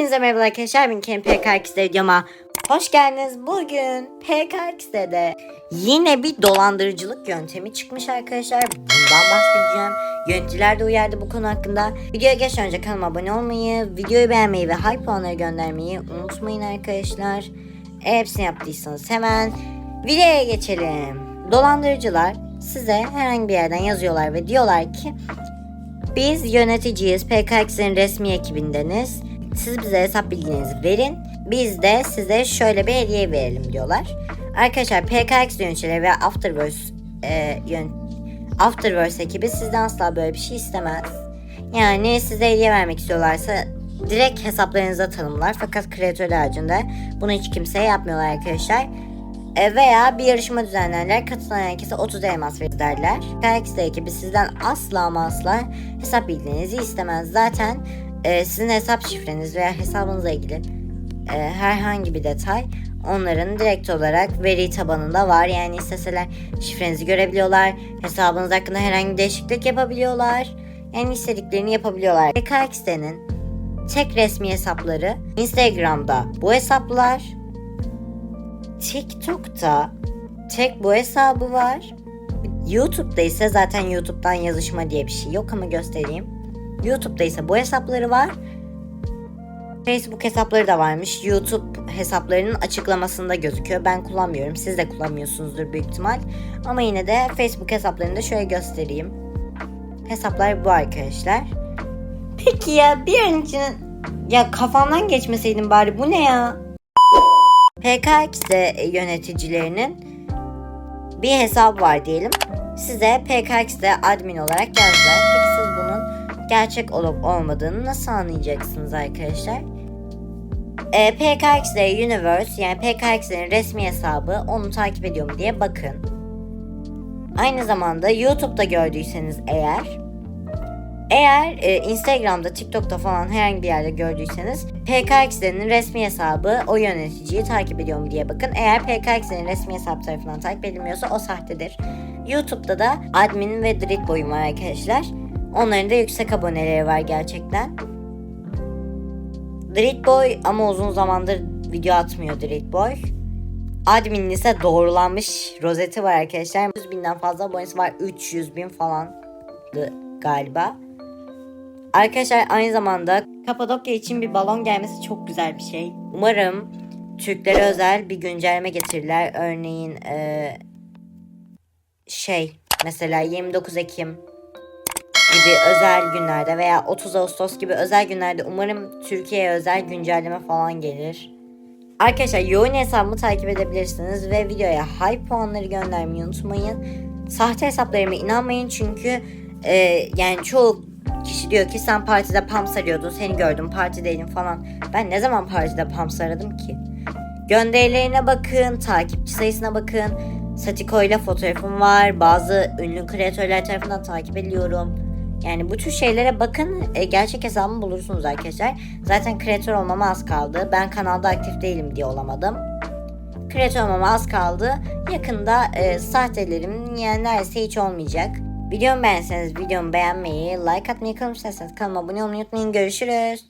Hepinize merhaba arkadaşlar. Ben Ken PKX'de videoma hoş geldiniz. Bugün PKX'de yine bir dolandırıcılık yöntemi çıkmış arkadaşlar. Bundan bahsedeceğim. Yöneticiler de uyardı bu konu hakkında. Videoya geçmeden önce kanalıma abone olmayı, videoyu beğenmeyi ve hype puanları göndermeyi unutmayın arkadaşlar. E, hepsini yaptıysanız hemen videoya geçelim. Dolandırıcılar size herhangi bir yerden yazıyorlar ve diyorlar ki biz yöneticiyiz. PKX'in resmi ekibindeniz. Siz bize hesap bilginizi verin. Biz de size şöyle bir hediye verelim diyorlar. Arkadaşlar PKX yöneticileri ve Afterverse e, yön, Afterverse ekibi sizden asla böyle bir şey istemez. Yani size hediye vermek istiyorlarsa direkt hesaplarınıza tanımlar. Fakat kreatör haricinde bunu hiç kimseye yapmıyorlar arkadaşlar. E, veya bir yarışma düzenlerler. Katılan herkese 30 elmas verir derler. PKX ekibi sizden asla ama asla hesap bilginizi istemez. Zaten e, sizin hesap şifreniz veya hesabınızla ilgili e, herhangi bir detay onların direkt olarak veri tabanında var. Yani isteseler şifrenizi görebiliyorlar. Hesabınız hakkında herhangi bir değişiklik yapabiliyorlar. Yani istediklerini yapabiliyorlar. PKX'nin tek resmi hesapları Instagram'da bu hesaplar. TikTok'ta tek bu hesabı var. YouTube'da ise zaten YouTube'dan yazışma diye bir şey yok ama göstereyim. YouTube'da ise bu hesapları var. Facebook hesapları da varmış. YouTube hesaplarının açıklamasında gözüküyor. Ben kullanmıyorum. Siz de kullanmıyorsunuzdur büyük ihtimal. Ama yine de Facebook hesaplarını da şöyle göstereyim. Hesaplar bu arkadaşlar. Peki ya bir an için ya kafamdan geçmeseydin bari bu ne ya? PKX'de yöneticilerinin bir hesabı var diyelim. Size PKX'de admin olarak yazdılar. Peki siz bunun gerçek olup olmadığını nasıl anlayacaksınız arkadaşlar? E, PKX'de Universe yani PKX'lerin resmi hesabı onu takip ediyor mu diye bakın. Aynı zamanda YouTube'da gördüyseniz eğer eğer e, Instagram'da, TikTok'ta falan herhangi bir yerde gördüyseniz PKX'lerin resmi hesabı o yöneticiyi takip ediyor mu diye bakın. Eğer PKX'lerin resmi hesabı tarafından takip edilmiyorsa o sahtedir. YouTube'da da admin ve Drit boyum var arkadaşlar. Onların da yüksek aboneleri var gerçekten. Drit Boy ama uzun zamandır video atmıyor Drit Boy. Admin'in ise doğrulanmış rozeti var arkadaşlar. 100 binden fazla abonesi var. 300 bin falandı galiba. Arkadaşlar aynı zamanda Kapadokya için bir balon gelmesi çok güzel bir şey. Umarım Türklere özel bir güncelleme getirirler. Örneğin eee, şey mesela 29 Ekim gibi özel günlerde veya 30 Ağustos gibi özel günlerde umarım Türkiye'ye özel güncelleme falan gelir. Arkadaşlar yoğun hesabımı takip edebilirsiniz ve videoya hype puanları göndermeyi unutmayın. Sahte hesaplarıma inanmayın çünkü e, yani çoğu kişi diyor ki sen partide pumps arıyordun seni gördüm partideydim falan. Ben ne zaman partide pumps aradım ki? Gönderilerine bakın, takipçi sayısına bakın. Satiko ile fotoğrafım var. Bazı ünlü kreatörler tarafından takip ediliyorum. Yani bu tür şeylere bakın. E, gerçek hesabımı bulursunuz arkadaşlar. Zaten kreatör olmama az kaldı. Ben kanalda aktif değilim diye olamadım. Kreatör olmama az kaldı. Yakında e, sahtelerim yani neredeyse hiç olmayacak. Videomu beğenseniz videomu beğenmeyi, like atmayı, kanalıma abone olmayı unutmayın. Görüşürüz.